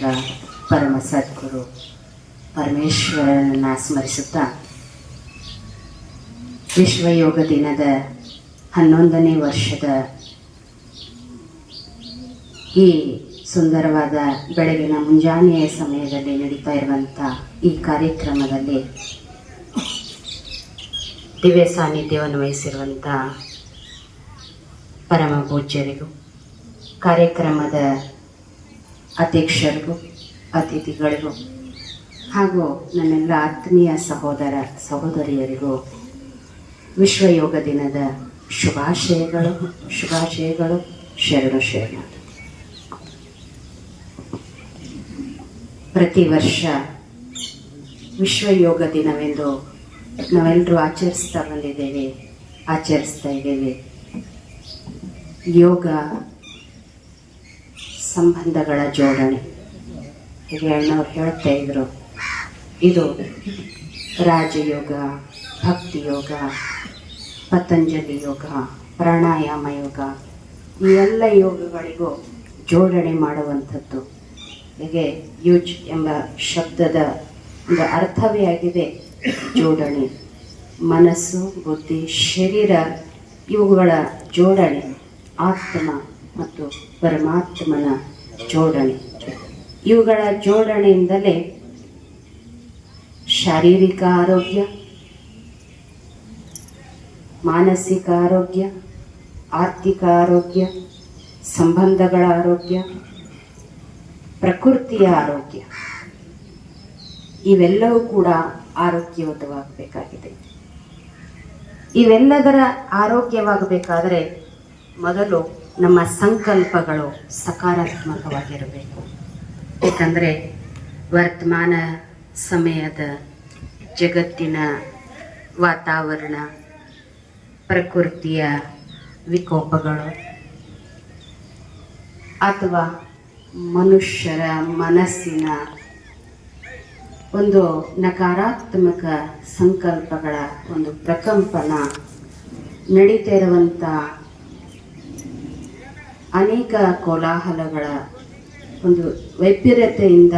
ಪರಮ ಸದ್ಗುರು ಪರಮೇಶ್ವರನನ್ನು ಸ್ಮರಿಸುತ್ತಾ ವಿಶ್ವಯೋಗ ದಿನದ ಹನ್ನೊಂದನೇ ವರ್ಷದ ಈ ಸುಂದರವಾದ ಬೆಳಗಿನ ಮುಂಜಾನೆಯ ಸಮಯದಲ್ಲಿ ನಡೀತಾ ಇರುವಂಥ ಈ ಕಾರ್ಯಕ್ರಮದಲ್ಲಿ ದಿವ್ಯ ಸಾನ್ನಿಧ್ಯವನ್ನು ವಹಿಸಿರುವಂಥ ಪರಮ ಪೂಜ್ಯರಿಗೂ, ಕಾರ್ಯಕ್ರಮದ ಅಧ್ಯಕ್ಷರಿಗೂ, ಅತಿಥಿಗಳಿಗೂ, ಹಾಗೂ ನನ್ನೆಲ್ಲ ಆತ್ಮೀಯ ಸಹೋದರ ಸಹೋದರಿಯರಿಗೂ ವಿಶ್ವ ಯೋಗ ದಿನದ ಶುಭಾಶಯಗಳು ಶುಭಾಶಯಗಳು, ಶರಣು ಶರಣ. ಪ್ರತಿ ವರ್ಷ ವಿಶ್ವ ಯೋಗ ದಿನವೆಂದು ನಾವೆಲ್ಲರೂ ಆಚರಿಸ್ತಾ ಬಂದಿದ್ದೇವೆ, ಆಚರಿಸ್ತಾ ಇದ್ದೇವೆ. ಯೋಗ ಸಂಬಂಧಗಳ ಜೋಡಣೆ. ಹೀಗೆ ಅಣ್ಣವ್ರು ಹೇಳ್ತಾ ಇದ್ರು. ಇದು ರಾಜಯೋಗ ಭಕ್ತಿ ಯೋಗ ಪತಂಜಲಿ ಯೋಗ, ಪ್ರಾಣಾಯಾಮ ಯೋಗ, ಈ ಎಲ್ಲ ಯೋಗಗಳಿಗೂ ಜೋಡಣೆ ಮಾಡುವಂಥದ್ದು. ಹೀಗೆ ಯುಜ್ ಎಂಬ ಶಬ್ದದ ಒಂದು ಅರ್ಥವೇ ಆಗಿದೆ ಜೋಡಣೆ. ಮನಸ್ಸು, ಬುದ್ಧಿ, ಶರೀರ ಇವುಗಳ ಜೋಡಣೆ, ಆತ್ಮ ಮತ್ತು ಪರಮಾತ್ಮನ ಜೋಡಣೆ. ಇವುಗಳ ಜೋಡಣೆಯಿಂದಲೇ ಶಾರೀರಿಕ ಆರೋಗ್ಯ, ಮಾನಸಿಕ ಆರೋಗ್ಯ, ಆರ್ಥಿಕ ಆರೋಗ್ಯ, ಸಂಬಂಧಗಳ ಆರೋಗ್ಯ, ಪ್ರಕೃತಿಯ ಆರೋಗ್ಯ, ಇವೆಲ್ಲವೂ ಕೂಡ ಆರೋಗ್ಯಯುತವಾಗಬೇಕಾಗಿದೆ. ಇವೆಲ್ಲದರ ಆರೋಗ್ಯವಾಗಬೇಕಾದರೆ ಮೊದಲು ನಮ್ಮ ಸಂಕಲ್ಪಗಳು ಸಕಾರಾತ್ಮಕವಾಗಿರಬೇಕು. ಏಕೆಂದರೆ ವರ್ತಮಾನ ಸಮಯದ ಜಗತ್ತಿನ ವಾತಾವರಣ, ಪ್ರಕೃತಿಯ ವಿಕೋಪಗಳು ಅಥವಾ ಮನುಷ್ಯರ ಮನಸ್ಸಿನ ಒಂದು ನಕಾರಾತ್ಮಕ ಸಂಕಲ್ಪಗಳ ಒಂದು ಪ್ರಕಂಪನ ನಡೀತಾ ಇರುವಂಥ ಅನೇಕ ಕೋಲಾಹಲಗಳ ಒಂದು ವೈಪರ್ಯತೆಯಿಂದ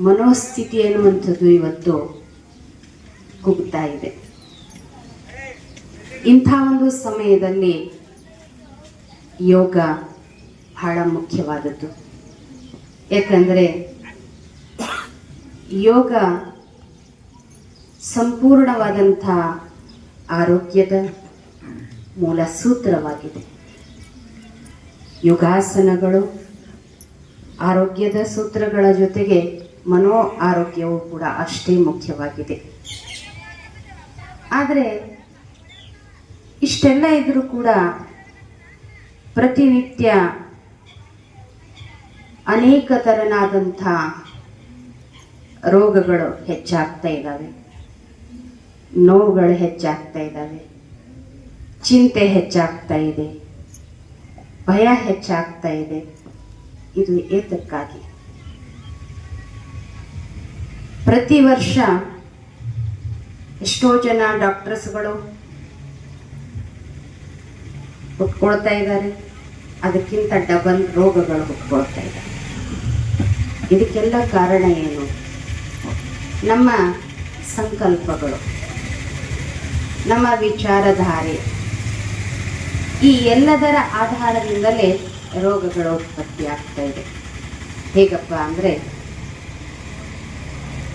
ಮನೋಸ್ಥಿತಿ ಎನ್ನುವಂಥದ್ದು ಇವತ್ತು ಕುಗ್ತಾ ಇದೆ. ಇಂಥ ಒಂದು ಸಮಯದಲ್ಲಿ ಯೋಗ ಬಹಳ ಮುಖ್ಯವಾದದ್ದು. ಯಾಕಂದರೆ ಯೋಗ ಸಂಪೂರ್ಣವಾದಂಥ ಆರೋಗ್ಯದ ಮೂಲ ಸೂತ್ರವಾಗಿದೆ. ಯೋಗಾಸನಗಳು, ಆರೋಗ್ಯದ ಸೂತ್ರಗಳ ಜೊತೆಗೆ ಮನೋ ಆರೋಗ್ಯವು ಕೂಡ ಅಷ್ಟೇ ಮುಖ್ಯವಾಗಿದೆ. ಆದರೆ, ಇಷ್ಟೆಲ್ಲ ಇದ್ದರೂ ಕೂಡ ಪ್ರತಿನಿತ್ಯ ಅನೇಕ ಥರನಾದಂಥ ರೋಗಗಳು ಹೆಚ್ಚಾಗ್ತಾ ಇದ್ದಾವೆ. ನೋವುಗಳು ಹೆಚ್ಚಾಗ್ತಾ ಇದ್ದಾವೆ. ಚಿಂತೆ ಹೆಚ್ಚಾಗ್ತಾ ಇದೆ. ಭಯ ಹೆಚ್ಚಾಗ್ತಾ ಇದೆ. ಇದು ಏತಕ್ಕಾಗಿ? ಪ್ರತಿ ವರ್ಷ ಎಷ್ಟೋ ಜನ ಡಾಕ್ಟರ್ಸ್ಗಳು ಹುಟ್ಕೊಳ್ತಾ ಇದ್ದಾರೆ. ಅದಕ್ಕಿಂತ ಡಬಲ್ ರೋಗಗಳು ಹುಟ್ಕೊಳ್ತಾ ಇದ್ದಾರೆ. ಇದಕ್ಕೆಲ್ಲ ಕಾರಣ ಏನು? ನಮ್ಮ ಸಂಕಲ್ಪಗಳು, ನಮ್ಮ ವಿಚಾರಧಾರೆ ಈ ಎಲ್ಲದರ ಆಧಾರದಿಂದಲೇ ರೋಗಗಳ ಉತ್ಪತ್ತಿ ಆಗ್ತಾ ಇದೆ. ಹೇಗಪ್ಪ ಅಂದರೆ,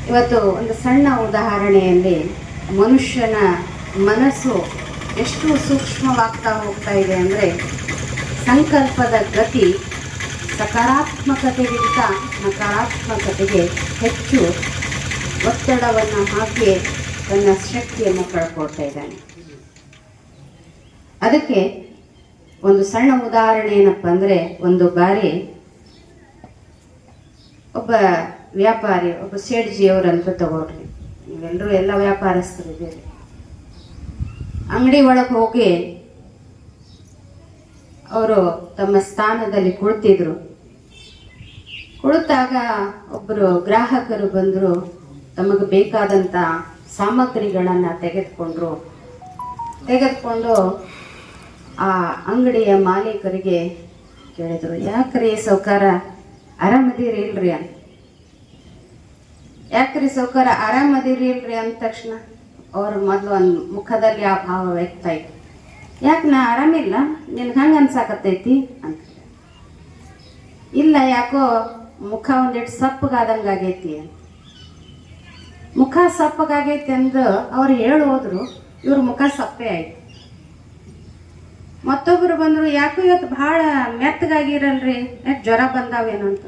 ಇವತ್ತು ಒಂದು ಸಣ್ಣ ಉದಾಹರಣೆಯಲ್ಲಿ ಮನುಷ್ಯನ ಮನಸ್ಸು ಎಷ್ಟು ಸೂಕ್ಷ್ಮವಾಗ್ತಾ ಹೋಗ್ತಾ ಇದೆ ಅಂದರೆ, ಸಂಕಲ್ಪದ ಗತಿ ಸಕಾರಾತ್ಮಕತೆಗಿಂತ ನಕಾರಾತ್ಮಕತೆಗೆ ಹೆಚ್ಚು ಒತ್ತಡವನ್ನು ಹಾಕಿ ತನ್ನ ಶಕ್ತಿಯನ್ನು ಕಳ್ಕೊಳ್ತಾ ಇದ್ದಾನೆ. ಅದಕ್ಕೆ ಒಂದು ಸಣ್ಣ ಉದಾಹರಣೆ ಏನಪ್ಪ ಅಂದರೆ ಒಂದು ಬಾರಿ ಒಬ್ಬ ವ್ಯಾಪಾರಿ, ಒಬ್ಬ ಸೇಡ್ಜಿಯವರಂತ ತಗೊಳ್ರಿ ನೀವೆಲ್ಲರೂ ಎಲ್ಲ ವ್ಯಾಪಾರಸ್ಥರಿದ್ದೀರಿ ಅಂಗಡಿ ಒಳಗೆ ಹೋಗಿ ಅವರು ತಮ್ಮ ಸ್ಥಾನದಲ್ಲಿ ಕುಳಿತಿದ್ರು. ಕುಳಿತಾಗ ಒಬ್ಬರು ಗ್ರಾಹಕರು ಬಂದರು, ತಮಗೆ ಬೇಕಾದಂಥ ಸಾಮಗ್ರಿಗಳನ್ನು ತೆಗೆದುಕೊಂಡ್ರು. ತೆಗೆದುಕೊಂಡು ಆ ಅಂಗಡಿಯ ಮಾಲೀಕರಿಗೆ ಕೇಳಿದರು, ಯಾಕ್ರಿ ಸೌಕಾರ ಆರಾಮದಿರಿ ಇಲ್ರಿ ಅಂತ. ಯಾಕ್ರಿ ಸೌಕಾರ ಆರಾಮದಿರಿ ಇಲ್ರಿ ಅಂದ ತಕ್ಷಣ ಅವ್ರ ಮೊದಲು ಒಂದು ಮುಖದಲ್ಲಿ ಆ ಭಾವ ವ್ಯಕ್ತ ಆಯ್ತು. ಯಾಕೆ ನಾ ಆರಾಮಿಲ್ಲ? ನಿನ್ಗೆ ಹಂಗೆ ಅನ್ಸಾಕತ್ತೈತಿ? ಅಂತ. ಇಲ್ಲ, ಯಾಕೋ ಮುಖ ಒಂದಿಟ್ಟು ಸಪ್ಪಗಾದಂಗೆ ಆಗೈತಿ ಅಂತ ಮುಖ ಸಪ್ಪಗಾಗೈತಿ ಅಂದು ಅವ್ರು ಹೇಳೋದ್ರು, ಇವ್ರ ಮುಖ ಸಪ್ಪೆ ಆಯ್ತು. ಮತ್ತೊಬ್ರು ಬಂದ್ರು, ಯಾಕೋ ಇವತ್ತು ಭಾಳ ಮೆತ್ತಗಾಗಿರಲ್ರಿ? ಯಾಕೆ ಜ್ವರ ಬಂದಾವೇನೋ ಅಂತ.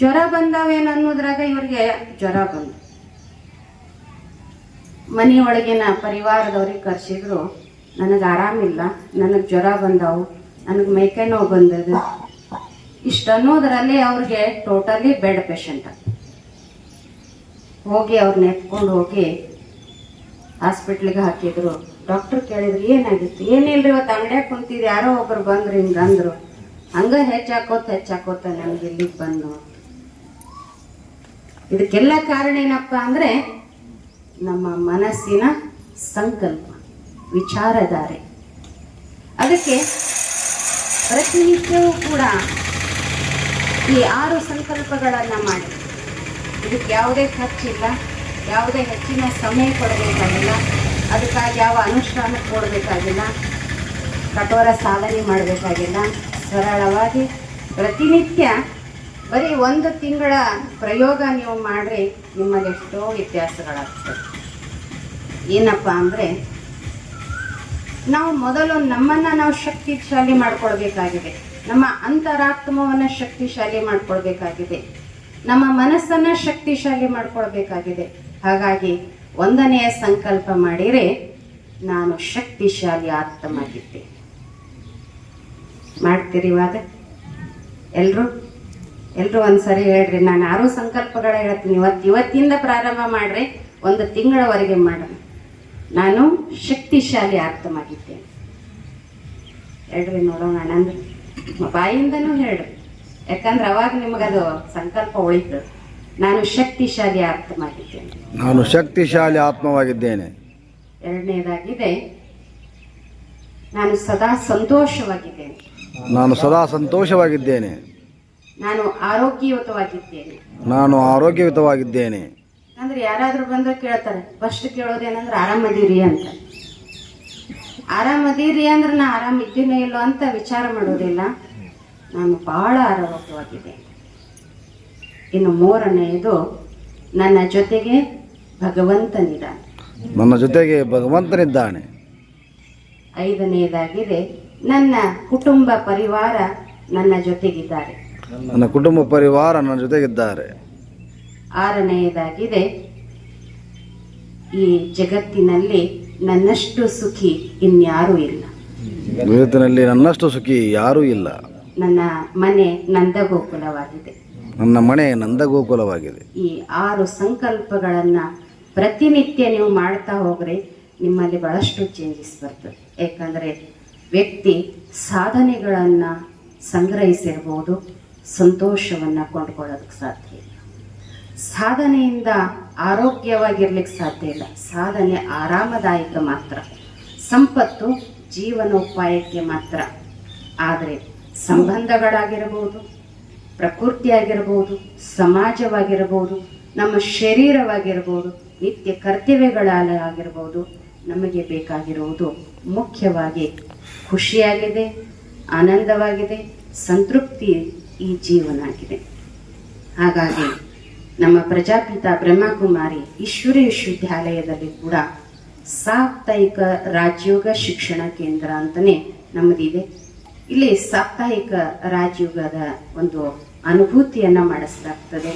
ಜ್ವರ ಬಂದಾವೇನು ಅನ್ನೋದ್ರಾಗ ಇವ್ರಿಗೆ ಜ್ವರ ಬಂತು ಮನೆಯೊಳಗಿನ ಪರಿವಾರದವ್ರಿಗೆ ಕರ್ಸಿದ್ರು, ನನಗೆ ಆರಾಮಿಲ್ಲ ನನಗೆ ಜ್ವರ ಬಂದಾವು, ನನಗೆ ಮೈಕೈ ನೋವು ಬಂದದು ಇಷ್ಟು ಅನ್ನೋದ್ರಲ್ಲಿ ಅವ್ರಿಗೆ ಟೋಟಲಿ ಬೆಡ್ ಪೇಷಂಟ್. ಹೋಗಿ ಅವ್ರನ್ನ ಎತ್ಕೊಂಡು ಹೋಗಿ ಹಾಸ್ಪಿಟ್ಲಿಗೆ ಹಾಕಿದ್ರು. ಡಾಕ್ಟರ್ ಕೇಳಿದ್ರು, ಏನಾಗಿತ್ತು? ಏನಿಲ್ರಿ ಇವತ್ತು ಅಂಗಡ್ಯಾಗ ಕುಂತಿದ್ದು, ಯಾರೋ ಒಬ್ರು ಬಂದ್ರು, ಹಿಂಗೆ ಅಂದ್ರು. ಹಂಗ ಹೆಚ್ಚಾಕೋತ ಹೆಚ್ಚಾಕೋತ ನಮ್ಗೆ ಇಲ್ಲಿಗೆ ಬಂದು. ಇದಕ್ಕೆಲ್ಲ ಕಾರಣ ಏನಪ್ಪ ಅಂದ್ರೆ, ನಮ್ಮ ಮನಸ್ಸಿನ ಸಂಕಲ್ಪ, ವಿಚಾರಧಾರೆ. ಅದಕ್ಕೆ ಪ್ರತಿನಿತ್ಯವೂ ಕೂಡ ಈ ಆರು ಸಂಕಲ್ಪಗಳನ್ನು ಮಾಡಿ. ಇದಕ್ಕೆ ಯಾವುದೇ ಖರ್ಚಿಲ್ಲ, ಯಾವುದೇ ಹೆಚ್ಚಿನ ಸಮಯ ಕೊಡಬೇಕಾಗಿಲ್ಲ. ಅದಕ್ಕಾಗಿ ಯಾವ ಅನುಷ್ಠಾನ ಕೊಡಬೇಕಾಗಿಲ್ಲ, ಕಠೋರ ಸಾಧನೆ ಮಾಡಬೇಕಾಗಿಲ್ಲ. ಸರಳವಾಗಿ ಪ್ರತಿನಿತ್ಯ ಬರೀ ಒಂದು ತಿಂಗಳ ಪ್ರಯೋಗ ನೀವು ಮಾಡಿರಿ ನಿಮ್ಮಲ್ಲಿ ಎಷ್ಟೋ ವ್ಯತ್ಯಾಸಗಳಾಗ್ತದೆ ಏನಪ್ಪ ಅಂದರೆ, ನಾವು ಮೊದಲು ನಮ್ಮನ್ನು ನಾವು ಶಕ್ತಿಶಾಲಿ ಮಾಡ್ಕೊಳ್ಬೇಕಾಗಿದೆ. ನಮ್ಮ ಅಂತರಾತ್ಮವನ್ನು ಶಕ್ತಿಶಾಲಿ ಮಾಡ್ಕೊಳ್ಬೇಕಾಗಿದೆ. ನಮ್ಮ ಮನಸ್ಸನ್ನು ಶಕ್ತಿಶಾಲಿ ಮಾಡಿಕೊಳ್ಬೇಕಾಗಿದೆ. ಹಾಗಾಗಿ ಒಂದನೆಯ ಸಂಕಲ್ಪ ಮಾಡಿರೆ ನಾನು ಶಕ್ತಿಶಾಲಿ ಆತ್ಮಾಗಿದ್ದೆ ಮಾಡ್ತೀರಿ ಇವಾಗ? ಎಲ್ಲರೂ ಎಲ್ಲರೂ ಒಂದ್ಸರಿ ಹೇಳ್ರಿ, ನಾನು ಆರು ಸಂಕಲ್ಪಗಳ ಹೇಳ್ತೀನಿ. ಇವತ್ತು ಇವತ್ತಿಂದ ಪ್ರಾರಂಭ ಮಾಡ್ರಿ ಒಂದು ತಿಂಗಳವರೆಗೆ ಮಾಡೋಣ. ನಾನು ಶಕ್ತಿಶಾಲಿ ಆತ್ಮಗಿದ್ದೇನೆ ಹೇಳ್ರಿ ನೋಡೋಣ ಅಣ್ಣಂದ್ರೆ ಬಾಯಿಂದನೂ ಹೇಳ್ರಿ ಯಾಕಂದ್ರೆ ಅವಾಗ ನಿಮಗದು ಸಂಕಲ್ಪ ಉಳಿತು. ನಾನು ಶಕ್ತಿಶಾಲಿ ಆತ್ಮವಾಗಿದ್ದೇನೆ. ನಾನು ಶಕ್ತಿಶಾಲಿ ಆತ್ಮವಾಗಿದ್ದೇನೆ. ಎರಡನೇದಾಗಿದೆ ನಾನು ಸದಾ ಸಂತೋಷವಾಗಿದ್ದೇನೆ. ನಾನು ಸದಾ ಸಂತೋಷವಾಗಿದ್ದೇನೆ. ನಾನು ಆರೋಗ್ಯಯುತವಾಗಿದ್ದೇನೆ. ನಾನು ಆರೋಗ್ಯಯುತವಾಗಿದ್ದೇನೆ. ಅಂದ್ರೆ ಯಾರಾದರೂ ಬಂದ್ರೆ ಕೇಳ್ತಾರೆ ಫಸ್ಟ್ ಕೇಳೋದೇನಂದ್ರೆ ಆರಾಮದೀರಿ ಅಂತ. ಆರಾಮದೀರಿ ಅಂದ್ರೆ ನಾ ಆರಾಮ ಇದ್ದೀನೋ ಇಲ್ಲೋ ಅಂತ ವಿಚಾರ ಮಾಡೋದಿಲ್ಲ. ನಾನು ಬಹಳ ಆರೋಗ್ಯವಾಗಿದೆ ಇನ್ನು ಮೂರನೆಯದು ನನ್ನ ಜೊತೆಗೆ ಭಗವಂತನಿದ್ದಾನೆ. ನನ್ನ ಜೊತೆಗೆ ಭಗವಂತನಿದ್ದಾನೆ. ಐದನೆಯದಾಗಿದೆ ನನ್ನ ಕುಟುಂಬ ಪರಿವಾರ ನನ್ನ ಜೊತೆಗಿದ್ದಾರೆ. ನನ್ನ ಕುಟುಂಬ ಪರಿವಾರ ನನ್ನ ಜೊತೆಗಿದ್ದಾರೆ. ಆರನೆಯದಾಗಿದೆ ಈ ಜಗತ್ತಿನಲ್ಲಿ ನನ್ನಷ್ಟು ಸುಖಿ ಇನ್ಯಾರೂ ಇಲ್ಲ. ಜಗತ್ತಿನಲ್ಲಿ ನನ್ನಷ್ಟು ಸುಖಿ ಯಾರೂ ಇಲ್ಲ. ನನ್ನ ಮನೆ ನಂದಗೋಕುಲವಾಗಿದೆ. ನನ್ನ ಮನೆ ನಂದಗೋಕುಲವಾಗಿದೆ. ಈ ಆರು ಸಂಕಲ್ಪಗಳನ್ನ ಪ್ರತಿನಿತ್ಯ ನೀವು ಮಾಡ್ತಾ ಹೋಗ್ರಿ, ನಿಮ್ಮಲ್ಲಿ ಬಹಳಷ್ಟು ಚೇಂಜಸ್ ಬರ್ತದೆ. ಯಾಕಂದ್ರೆ ವ್ಯಕ್ತಿ ಸಾಧನೆಗಳನ್ನ ಸಂಗ್ರಹಿಸಿರ್ಬೋದು, ಸಂತೋಷವನ್ನ ಕೊಂಡ್ಕೊಳ್ಳೋದಕ್ಕೆ ಸಾಧ್ಯ ಇಲ್ಲ. ಸಾಧನೆಯಿಂದ ಆರೋಗ್ಯವಾಗಿರ್ಲಿಕ್ಕೆ ಸಾಧ್ಯ ಇಲ್ಲ. ಸಾಧನೆ ಆರಾಮದಾಯಕ ಮಾತ್ರ. ಸಂಪತ್ತು ಜೀವನೋಪಾಯಕ್ಕೆ ಮಾತ್ರ. ಆದರೆ ಸಂಬಂಧಗಳಾಗಿರಬಹುದು ಪ್ರಕೃತಿ ಸಮಾಜವಾಗಿರಬಹುದು ನಮ್ಮ ಶರೀರವಾಗಿರಬಹುದು ನಿತ್ಯ ಕರ್ತವ್ಯಗಳಾಗಿರ್ಬೋದು ನಮಗೆ ಬೇಕಾಗಿರುವುದು ಮುಖ್ಯವಾಗಿ ಖುಷಿಯಾಗಿದೆ, ಆನಂದವಾಗಿದೆ, ಸಂತೃಪ್ತಿ ಈ ಜೀವನ ಆಗಿದೆ. ಹಾಗಾಗಿ ನಮ್ಮ ಪ್ರಜಾಪಿತ ಬ್ರಹ್ಮಕುಮಾರಿ ಈಶ್ವರಿ ವಿಶ್ವವಿದ್ಯಾಲಯದಲ್ಲಿ ಕೂಡ ಸಾಪ್ತಾಹಿಕ ರಾಜ್ಯೋಗ ಶಿಕ್ಷಣ ಕೇಂದ್ರ ಅಂತಲೇ ನಮ್ಮದಿದೆ. ಇಲ್ಲಿ ಸಾಪ್ತಾಹಿಕ ರಾಜಯೋಗದ ಒಂದು ಅನುಭೂತಿಯನ್ನ ಮಾಡಿಸಲಾಗ್ತದೆ.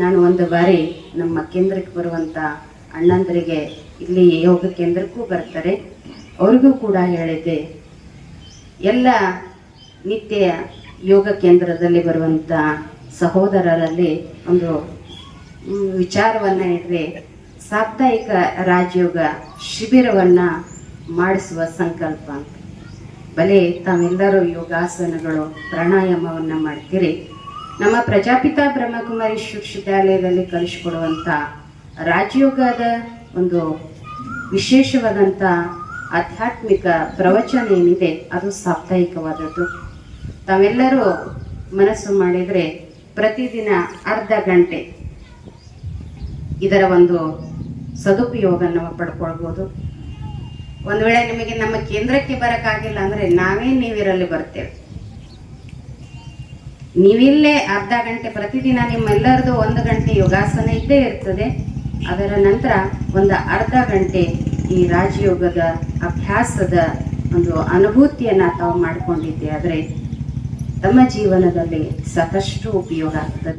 ನಾನು ಒಂದು ಬಾರಿ ನಮ್ಮ ಕೇಂದ್ರಕ್ಕೆ ಬರುವಂತ ಅಣ್ಣಂದರಿಗೆ ಇಲ್ಲಿ ಯೋಗ ಕೇಂದ್ರಕ್ಕೂ ಬರ್ತಾರೆ. ಅವ್ರಿಗೂ ಕೂಡ ಹೇಳಿದ್ದೆ, ಎಲ್ಲ ನಿತ್ಯ ಯೋಗ ಕೇಂದ್ರದಲ್ಲಿ ಬರುವಂಥ ಸಹೋದರರಲ್ಲಿ ಒಂದು ವಿಚಾರವನ್ನು ಇಟ್ರೆ ಸಾಪ್ತಾಹಿಕ ರಾಜಯೋಗ ಶಿಬಿರವನ್ನ ಮಾಡಿಸುವ ಸಂಕಲ್ಪ ಬಲೆ ತಾವೆಲ್ಲರೂ ಯೋಗಾಸನಗಳು, ಪ್ರಾಣಾಯಾಮವನ್ನು ಮಾಡ್ತೀರಿ. ನಮ್ಮ ಪ್ರಜಾಪಿತ ಬ್ರಹ್ಮಕುಮಾರಿ ವಿಶ್ವವಿದ್ಯಾಲಯದಲ್ಲಿ ಕಲಿಸಿಕೊಡುವಂಥ ರಾಜಯೋಗದ ಒಂದು ವಿಶೇಷವಾದಂಥ ಆಧ್ಯಾತ್ಮಿಕ ಪ್ರವಚನ ಏನಿದೆ, ಅದು ಸಾಪ್ತಾಹಿಕವಾದದ್ದು. ತಾವೆಲ್ಲರೂ ಮನಸ್ಸು ಮಾಡಿದರೆ ಪ್ರತಿದಿನ ಅರ್ಧ ಗಂಟೆ ಇದರ ಒಂದು ಸದುಪಯೋಗ ನಾವು ಪಡ್ಕೊಳ್ಬೋದು. ಒಂದು ವೇಳೆ ನಿಮಗೆ ನಮ್ಮ ಕೇಂದ್ರಕ್ಕೆ ಬರಕ್ಕಾಗಿಲ್ಲ ಅಂದ್ರೆ ನಾವೇ ನೀವಿರಲ್ಲಿ ಬರ್ತೇವೆ. ನೀವಿಲ್ಲೇ ಅರ್ಧ ಗಂಟೆ ಪ್ರತಿದಿನ ನಿಮ್ಮೆಲ್ಲರದು ಒಂದು ಗಂಟೆ ಯೋಗಾಸನ ಇದ್ದೇ ಇರ್ತದೆ. ಅದರ ನಂತರ ಒಂದು ಅರ್ಧ ಗಂಟೆ ಈ ರಾಜಯೋಗದ ಅಭ್ಯಾಸದ ಒಂದು ಅನುಭೂತಿಯನ್ನ ತಾವು ಮಾಡಿಕೊಂಡಿದ್ದೆ ಆದರೆ ತಮ್ಮ ಜೀವನದಲ್ಲಿ ಸಾಕಷ್ಟು ಉಪಯೋಗ ಆಗ್ತದೆ.